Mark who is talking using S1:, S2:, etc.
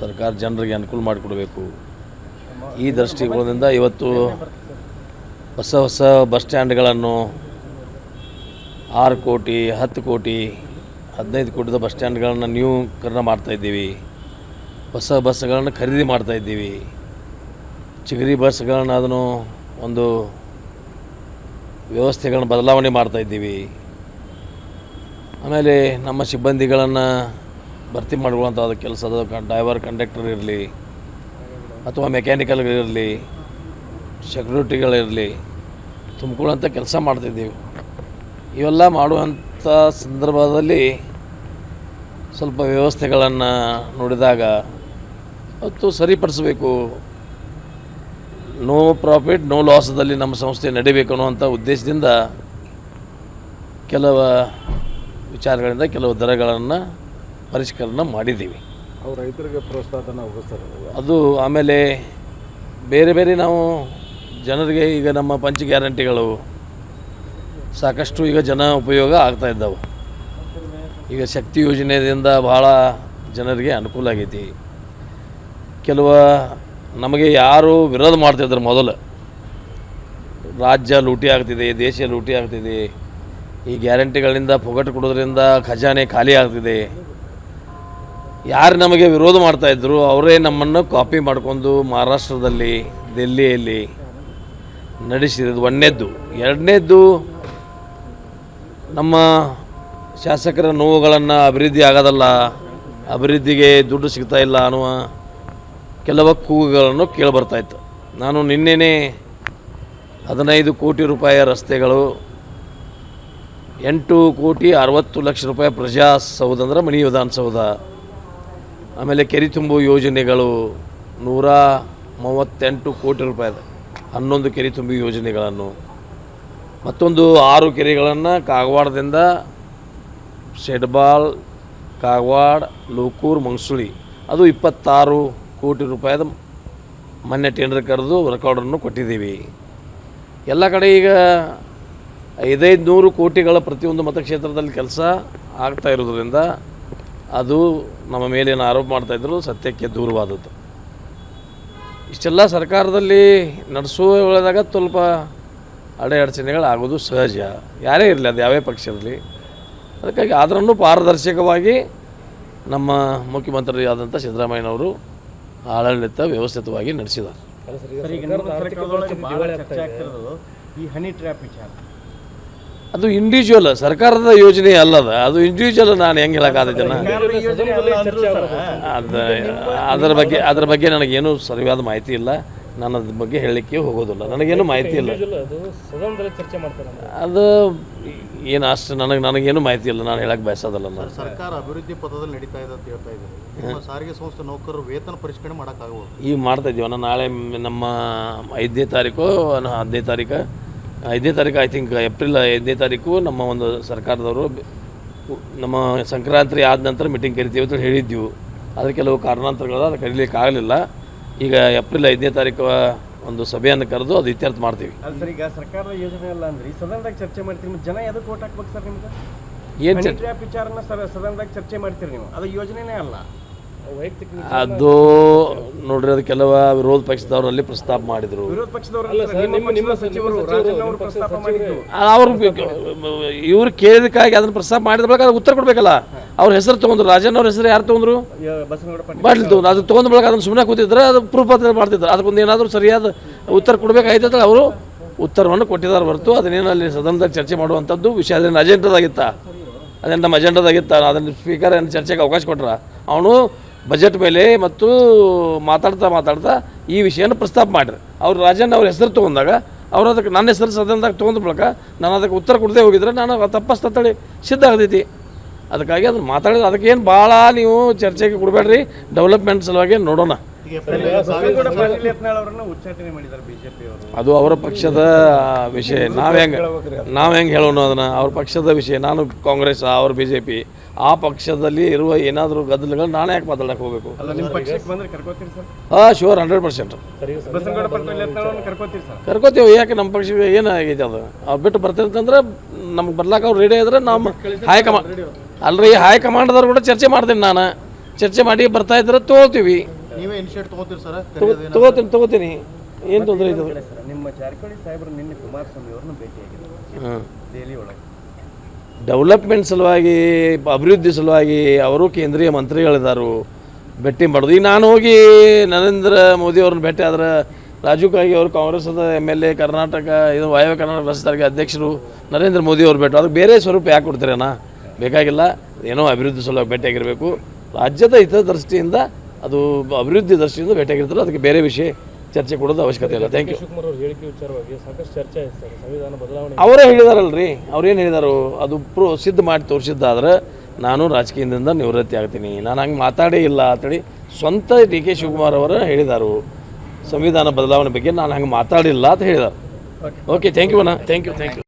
S1: ಸರ್ಕಾರ ಜನರಿಗೆ ಅನುಕೂಲ ಮಾಡಿಕೊಡಬೇಕು. ಈ ದೃಷ್ಟಿಕೋನದಿಂದ ಇವತ್ತು ಹೊಸ ಹೊಸ ಬಸ್ ಸ್ಟ್ಯಾಂಡ್ಗಳನ್ನು ಆರು ಕೋಟಿ, ಹತ್ತು ಕೋಟಿ, ಹದಿನೈದು ಕೋಟಿದ ಬಸ್ ಸ್ಟ್ಯಾಂಡ್ಗಳನ್ನು ನ್ಯೂಕರಣ ಮಾಡ್ತಾಯಿದ್ದೀವಿ ಹೊಸ ಬಸ್ಗಳನ್ನು ಖರೀದಿ ಮಾಡ್ತಾಯಿದ್ದೀವಿ ಚಿಗರಿ ಬಸ್ಗಳನ್ನು ಅದನ್ನು ಒಂದು ವ್ಯವಸ್ಥೆಗಳನ್ನು ಬದಲಾವಣೆ ಮಾಡ್ತಾಯಿದ್ದೀವಿ ಆಮೇಲೆ ನಮ್ಮ ಸಿಬ್ಬಂದಿಗಳನ್ನು ಭರ್ತಿ ಮಾಡುವಂಥ ಕೆಲಸದ ಡ್ರೈವರ್, ಕಂಡಕ್ಟರ್ ಇರಲಿ ಅಥವಾ ಮೆಕ್ಯಾನಿಕಲ್ಗಳಿರಲಿ ಸೆಕ್ಯೂರಿಟಿಗಳಿರಲಿ ತುಂಬಿಕೊಳ್ಳುವಂಥ ಕೆಲಸ ಮಾಡ್ತಿದ್ದೀವಿ. ಇವೆಲ್ಲ ಮಾಡುವಂಥ ಸಂದರ್ಭದಲ್ಲಿ ಸ್ವಲ್ಪ ವ್ಯವಸ್ಥೆಗಳನ್ನು ನೋಡಿದಾಗ ಮತ್ತು ಸರಿಪಡಿಸಬೇಕು. ನೋ ಪ್ರಾಫಿಟ್ ನೋ ಲಾಸದಲ್ಲಿ ನಮ್ಮ ಸಂಸ್ಥೆ ನಡಿಬೇಕು ಅನ್ನುವಂಥ ಉದ್ದೇಶದಿಂದ ಕೆಲವು ವಿಚಾರಗಳಿಂದ ಕೆಲವು ದರಗಳನ್ನು ಪರಿಷ್ಕರಣೆ ಮಾಡಿದ್ದೀವಿ.
S2: ರೈತರಿಗೆ ಪ್ರೋತ್ಸಾಹನ
S1: ಅದು ಆಮೇಲೆ ಬೇರೆ ಬೇರೆ ನಾವು ಜನರಿಗೆ ಈಗ ನಮ್ಮ ಪಂಚ ಗ್ಯಾರಂಟಿಗಳು ಸಾಕಷ್ಟು ಈಗ ಜನ ಉಪಯೋಗ ಆಗ್ತಾ ಇದ್ದಾವೆ. ಈಗ ಶಕ್ತಿ ಯೋಜನೆಯಿಂದ ಭಾಳ ಜನರಿಗೆ ಅನುಕೂಲ ಆಗೈತಿ. ಕೆಲವು ನಮಗೆ ಯಾರು ವಿರೋಧ ಮಾಡ್ತಿದ್ರು ಮೊದಲು. ರಾಜ್ಯ ಲೂಟಿ ಆಗ್ತಿದೆ ದೇಶ ಲೂಟಿ ಆಗ್ತಿದೆ. ಈ ಗ್ಯಾರಂಟಿಗಳಿಂದ ಪೊಗಟ್ ಕೊಡೋದ್ರಿಂದ ಖಜಾನೆ ಖಾಲಿ ಆಗ್ತಿದೆ. ಯಾರು ನಮಗೆ ವಿರೋಧ ಮಾಡ್ತಾಯಿದ್ರು ಅವರೇ ನಮ್ಮನ್ನು ಕಾಪಿ ಮಾಡಿಕೊಂಡು ಮಹಾರಾಷ್ಟ್ರದಲ್ಲಿ, ದೆಲ್ಲಿಯಲ್ಲಿ ನಡೆಸಿರೋದು ಒಂದನೇದ್ದು. ಎರಡನೇದ್ದು, ನಮ್ಮ ಶಾಸಕರ ನೋವುಗಳನ್ನು ಅಭಿವೃದ್ಧಿ ಆಗೋದಲ್ಲ, ಅಭಿವೃದ್ಧಿಗೆ ದುಡ್ಡು ಸಿಗ್ತಾ ಇಲ್ಲ ಅನ್ನುವ ಕೆಲವು ಕೂಗುಗಳನ್ನು ಕೇಳಿಬರ್ತಾಯಿತ್ತು ನಾನು ನಿನ್ನೆನೇ ಹದಿನೈದು ಕೋಟಿ ರೂಪಾಯಿಯ ರಸ್ತೆಗಳು, ಎಂಟು ಕೋಟಿ ಅರವತ್ತು ಲಕ್ಷ ರೂಪಾಯಿ ಪ್ರಜಾಸೌಧ ಅಂದ್ರೆ ಮಣಿ ವಿಧಾನಸೌಧ ಆಮೇಲೆ ಕೆರೆ ತುಂಬು ಯೋಜನೆಗಳು ನೂರ ಮೂವತ್ತೆಂಟು ಕೋಟಿ ರೂಪಾಯಿದ ಹನ್ನೊಂದು ಕೆರೆ ತುಂಬಿ ಯೋಜನೆಗಳನ್ನು. ಮತ್ತೊಂದು ಆರು ಕೆರೆಗಳನ್ನು ಕಾಗವಾಡದಿಂದ ಶೆಡ್ಬಾಲ್ ಕಾಗವಾಡ, ಲೂಕೂರು, ಮಂಗ್ಸುಳಿ. ಅದು ಇಪ್ಪತ್ತಾರು ಕೋಟಿ ರೂಪಾಯಿದ ಮೊನ್ನೆ ಟೆಂಡರ್ ಕರೆದು ರೆಕಾರ್ಡನ್ನು ಕೊಟ್ಟಿದ್ದೀವಿ. ಎಲ್ಲ ಕಡೆ ಈಗ ಐದೈದು ನೂರು ಕೋಟಿಗಳ ಪ್ರತಿಯೊಂದು ಮತಕ್ಷೇತ್ರದಲ್ಲಿ ಕೆಲಸ ಆಗ್ತಾ ಇರೋದ್ರಿಂದ ಅದು ನಮ್ಮ ಮೇಲೇನು ಆರೋಪ ಮಾಡ್ತಾಯಿದ್ರು ಸತ್ಯಕ್ಕೆ ದೂರವಾದದ್ದು. ಇಷ್ಟೆಲ್ಲ ಸರ್ಕಾರದಲ್ಲಿ ನಡೆಸುವಾಗ ಸ್ವಲ್ಪ ಅಡೆ ಅಡಚಣೆಗಳು ಸಹಜ. ಯಾರೇ ಇರಲಿ, ಅದು ಯಾವೇ ಪಕ್ಷ ಇರಲಿ ಅದಕ್ಕಾಗಿ ಆದ್ರೂ ಪಾರದರ್ಶಕವಾಗಿ ನಮ್ಮ ಮುಖ್ಯಮಂತ್ರಿ ಆದಂಥ ಸಿದ್ದರಾಮಯ್ಯನವರು ಆಡಳಿತ ವ್ಯವಸ್ಥಿತವಾಗಿ ನಡೆಸಿದ್ದಾರೆ.
S3: ಈ ಹನಿ ಟ್ರ್ಯಾಪ್ ವಿಚಾರ.
S1: ಅದು ಇಂಡಿವಿಜುವಲ್ ಸರ್ಕಾರದ ಯೋಜನೆ ಅಲ್ಲದ ಅದು ಇಂಡಿವಿಜುವಲ್ ನಾನು ಹೆಂಗೆ ಹೇಳೋಕ್ಕಾಗತ್ತೇನ ಅದು ಅಂದ್ರೂ ಬಗ್ಗೆ ಅದರ ಬಗ್ಗೆ ನನಗೇನು ಸರಿಯಾದ ಮಾಹಿತಿ ಇಲ್ಲ. ನಾನು ಅದ್ರ ಬಗ್ಗೆ ಹೇಳಲಿಕ್ಕೆ ಹೋಗೋದಿಲ್ಲ. ನನಗೇನು ಮಾಹಿತಿ ಇಲ್ಲ.
S4: ಅದು
S1: ಏನು ಅಷ್ಟು ನನಗೆ ನನಗೇನು ಮಾಹಿತಿ ಇಲ್ಲ. ನಾನು ಹೇಳಕ್ಕೆ ಬಯಸೋದಲ್ಲ ನಾನು.
S5: ಸರ್ಕಾರ ಅಭಿವೃದ್ಧಿ ಪಥದಲ್ಲಿ ನಡೀತಾ ಇದೆ ಅಂತ ಹೇಳ್ತಾ ಇದ್ದಾರೆ. ಸಾರಿಗೆ ಸಂಸ್ಥೆ ನೌಕರರು ವೇತನ ಪರಿಷ್ಕರಣೆ ಮಾಡೋಕ್ಕಾಗಬಹುದು?
S1: ಈಗ ಮಾಡ್ತಾ ಇದ್ದೀವಿ ನಾಳೆ ನಮ್ಮ ಐದನೇ ತಾರೀಕು ಹದಿನೈದು ತಾರೀಕು. ಐದನೇ ತಾರೀಕು ಐ ಥಿಂಕ್ ಏಪ್ರಿಲ್ ಐದನೇ ತಾರೀಕು ನಮ್ಮ ಒಂದು ಸರ್ಕಾರದವರು ನಮ್ಮ ಸಂಕ್ರಾಂತಿ ಆದ ನಂತರ ಮೀಟಿಂಗ್ ಕರಿತೀವಿ ಅಂತ ಹೇಳಿದ್ದೆವು ಆದರೆ ಕೆಲವು ಕಾರಣಾಂತರಗಳು ಅದು ಕರೀಲಿಕ್ಕೆ ಆಗಲಿಲ್ಲ. ಈಗ ಏಪ್ರಿಲ್ ಐದನೇ ತಾರೀಕು ಒಂದು ಸಭೆಯನ್ನು ಕರೆದು ಅದು ಇತ್ಯರ್ಥ ಮಾಡ್ತೀವಿ.
S3: ಸರ್ ಈಗ ಸರ್ಕಾರದ ಯೋಜನೆ ಅಲ್ಲ ಅಂದ್ರೆ ಸದನದಾಗ ಚರ್ಚೆ ಮಾಡ್ತೀರಿ ಮತ್ತೆ ಜನ ಎದಕ್ಕೆ ಓಟ್ ಹಾಕ್ಬೇಕು ಸರ್ ನಿಮ್ಗೆ?
S1: ಏನು
S3: ವಿಚಾರನ ಸರ್ ಸದನದಾಗ ಚರ್ಚೆ ಮಾಡ್ತೀರಿ ನೀವು. ಅದು ಯೋಜನೆನೇ ಅಲ್ಲ.
S1: ಅದು ನೋಡ್ರಿ ಅದು ಕೆಲವ ವಿರೋಧ ಪಕ್ಷದವರಲ್ಲಿ ಪ್ರಸ್ತಾಪ ಮಾಡಿದರು.
S3: ವಿರೋಧ ಪಕ್ಷದವರು ನಿಮ್ಮ ನಿಮ್ಮ ಸಚಿವರು ರಾಜಣ್ಣ ಅವರು ಪ್ರಸ್ತಾಪ ಮಾಡಿದ್ರು.
S1: ಅವರು ಇವ್ರು ಕೇಳಿದಕ್ಕಾಗಿ ಅದನ್ನ ಪ್ರಸ್ತಾಪ ಮಾಡಿದ ಬಳಿಕ ಅದಕ್ಕೆ ಉತ್ತರ ಕೊಡಬೇಕಲ್ಲ. ಅವ್ರ ಹೆಸರು ತಗೊಂಡ್ರು. ರಾಜಣ್ಣ ಅವ್ರ ಹೆಸರು ಯಾರು ತಗೊಂಡ್ರು? ಬಾಟ್ಲಿ ತೊಗೊಂಡು ಅದು ತೊಗೊಂಡ ಬಳಿಕ ಅದನ್ನ ಸುಮ್ಮನೆ ಕೂತಿದ್ರೆ ಅದು ಪ್ರೂಫ್ ಅಂತ ಮಾಡ್ತಿದ್ರು. ಅದಕ್ಕೊಂದು ಏನಾದರೂ ಸರಿಯಾದ ಉತ್ತರ ಕೊಡ್ಬೇಕಾಯ್ತದ ಅವರು ಉತ್ತರವನ್ನು ಕೊಟ್ಟಿದ್ದಾರೆ ಹೊರತು ಅದನ್ನೇನು ಅಲ್ಲಿ ಸದನದಲ್ಲಿ ಚರ್ಚೆ ಮಾಡುವಂಥದ್ದು ವಿಷಯ. ಅದೇನು ಅಜೆಂಡದಾಗಿತ್ತ ಅದೇನು ನಮ್ಮ ಅಜೆಂಡದಾಗಿತ್ತ ಅದನ್ನು ಸ್ಪೀಕರ್ ಏನು ಚರ್ಚೆಗೆ ಅವಕಾಶ ಕೊಟ್ರ? ಅವನು ಬಜೆಟ್ ಮೇಲೆ ಮತ್ತು ಮಾತಾಡ್ತಾ ಮಾತಾಡ್ತಾ ಈ ವಿಷಯನ ಪ್ರಸ್ತಾಪ ಮಾಡಿರಿ. ಅವ್ರು ರಾಜಣ್ಣ ಅವ್ರ ಹೆಸರು ತೊಗೊಂಡಾಗ, ಅವ್ರು ಅದಕ್ಕೆ ನನ್ನ ಹೆಸರು ಸದನದಾಗ ತೊಗೊಂಡ ಬಳಿಕ ನಾನು ಅದಕ್ಕೆ ಉತ್ತರ ಕೊಡದೆ ಹೋಗಿದ್ರೆ ನಾನು ತಪ್ಪಸ್ತಳಿ ಸಿದ್ಧ ಆಗ್ತೈತಿ. ಅದಕ್ಕಾಗಿ ಅದನ್ನು ಮಾತಾಡಿದ್ರೆ ಅದಕ್ಕೇನು ಭಾಳ ನೀವು ಚರ್ಚೆಗೆ ಕೊಡಬೇಡ್ರಿ. ಡೆವಲಪ್ಮೆಂಟ್ ಸಲುವಾಗಿ ನೋಡೋಣ.
S3: ಬಿಜೆಪಿ
S1: ಅದು ಅವರ ಪಕ್ಷದ ವಿಷಯ. ನಾವು ಹೆಂಗೆ ನಾವು ಹೆಂಗ್ ಹೇಳೋಣ ಅದನ್ನ? ಅವ್ರ ಪಕ್ಷದ ವಿಷಯ. ನಾನು ಕಾಂಗ್ರೆಸ್ ಅವ್ರ ಬಿ ಜೆ ಪಿ ಆ ಪಕ್ಷದಲ್ಲಿ ಇರುವ ಏನಾದರೂ ಗದ್ದಲಗಳು ನಾನು ಯಾಕೆ ಮಾತಾಡಕ್ಕೆ ಹೋಗಬೇಕು?
S3: ಅಲ್ಲ ಶೋರ್ ಪಕ್ಷಕ್ಕೆ ಬಂದ್ರೆ ಕರ್ಕೋತೀರಿ ಸರ್?
S1: ಹಾಂ ಶೂರ್ ಹಂಡ್ರೆಡ್ ಪರ್ಸೆಂಟ್ ಕರ್ಕೋತೀವಿ. ಯಾಕೆ ನಮ್ಮ ಪಕ್ಷ ಏನಾಗೈತೆ ಅದು? ಅವ್ರು ಬಿಟ್ಟು ಬರ್ತಿರ್ತಂದ್ರೆ ನಮ್ಗೆ ಬರ್ಲಾಕ ಅವ್ರು ರೆಡಿ ಇದ್ರೆ ನಮ್ಮ ಹೈಕಮಾಂಡ್ ಅಲ್ರಿ ಹೈಕಮಾಂಡ್ದವ್ರು ಕೂಡ ಚರ್ಚೆ ಮಾಡ್ತೀನಿ ನಾನು. ಚರ್ಚೆ ಮಾಡಿ ಬರ್ತಾ ಇದ್ರೆ ತೊಗೊಳ್ತೀವಿ
S5: ನೀವೇ ಇನಿಷಿಯೇಟ್ ತೊಗೋತೀರಿ ಸರ್?
S1: ತಗೋತೀನಿ ತಗೋತೀನಿ. ಏನು ತೊಂದರೆ ಇದೆ?
S3: ಸರ್ ನಿಮ್ಮ ಜಾರಕಿಹೊಳಿ ಸಾಹೇಬರು ನಿನ್ನೆ ಕುಮಾರಸ್ವಾಮಿ ಅವ್ರನ್ನ ಭೇಟಿಯಾಗಿದ್ದಾರೆ
S1: ಹಾಂ.
S3: ದೆಹಲಿ ಒಳಗೆ.
S1: ಡೆವಲಪ್ಮೆಂಟ್ ಸಲುವಾಗಿ ಅಭಿವೃದ್ಧಿ ಸಲುವಾಗಿ ಅವರು ಕೇಂದ್ರೀಯ ಮಂತ್ರಿಗಳಿದ್ದಾರು ಭೇಟಿ ಮಾಡೋದು ಈಗ ನಾನು ಹೋಗಿ ನರೇಂದ್ರ ಮೋದಿ ಅವ್ರನ್ನ ಭೇಟಿ ಆದ್ರೆ ರಾಜೀವ್ ಕಾಗಿ ಅವರು ಕಾಂಗ್ರೆಸ್ದ ಎಂ ಎಲ್ ಎ ಕರ್ನಾಟಕ ಇದು ವಾಯವ್ಯ ಕರ್ನಾಟಕ ರಾಜ್ಯ ಸಾರಿಗೆ ಅಧ್ಯಕ್ಷರು ನರೇಂದ್ರ ಮೋದಿ ಅವ್ರು ಭೇಟಿ ಅದಕ್ಕೆ ಬೇರೆ ಸ್ವರೂಪ ಯಾಕೆ ಕೊಡ್ತೀರಣ್ಣ ಬೇಕಾಗಿಲ್ಲ. ಏನೋ ಅಭಿವೃದ್ಧಿ ಸಲುವಾಗಿ ಭೇಟಿಯಾಗಿರಬೇಕು. ರಾಜ್ಯದ ಹಿತದೃಷ್ಟಿಯಿಂದ ಅದು ಅಭಿವೃದ್ಧಿ ದೃಷ್ಟಿಯಿಂದ ಭೇಟಿಯಾಗಿರ್ತಾರೆ ಅದಕ್ಕೆ ಬೇರೆ ವಿಷಯ ಚರ್ಚೆ ಕೊಡೋದು ಅವಶ್ಯಕತೆ ಇಲ್ಲ. ಥ್ಯಾಂಕ್ ಯು
S4: ಶಿವಕುಮಾರ್ ಅವ್ರ ಹೇಳಿಕೆ ವಿಚಾರವಾಗಿ ಸಾಕಷ್ಟು ಚರ್ಚೆ ಆಯ್ತು ಸರ್. ಸಂವಿಧಾನ ಬದಲಾವಣೆ
S1: ಅವರೇ ಹೇಳಿದಾರಲ್ರಿ. ಅವ್ರೇನು ಹೇಳಿದಾರು? ಅದು ಪ್ರೂ ಸಿದ್ಧ ಮಾಡಿ ತೋರಿಸಿದ್ದಾದ್ರೆ ನಾನು ರಾಜಕೀಯದಿಂದ ನಿವೃತ್ತಿ ಆಗ್ತೀನಿ. ನಾನು ಹಂಗೆ ಮಾತಾಡೇ ಇಲ್ಲ ಅಂತೇಳಿ ಸ್ವಂತ ಡಿ ಕೆ ಶಿವಕುಮಾರ್ ಅವರು ಹೇಳಿದರು. ಸಂವಿಧಾನ ಬದಲಾವಣೆ ಬಗ್ಗೆ ನಾನು ಹಂಗೆ ಮಾತಾಡಿಲ್ಲ ಅಂತ ಹೇಳಿದರು. ಓಕೆ ಥ್ಯಾಂಕ್ ಯು ಅಣ್ಣ. Thank you thank you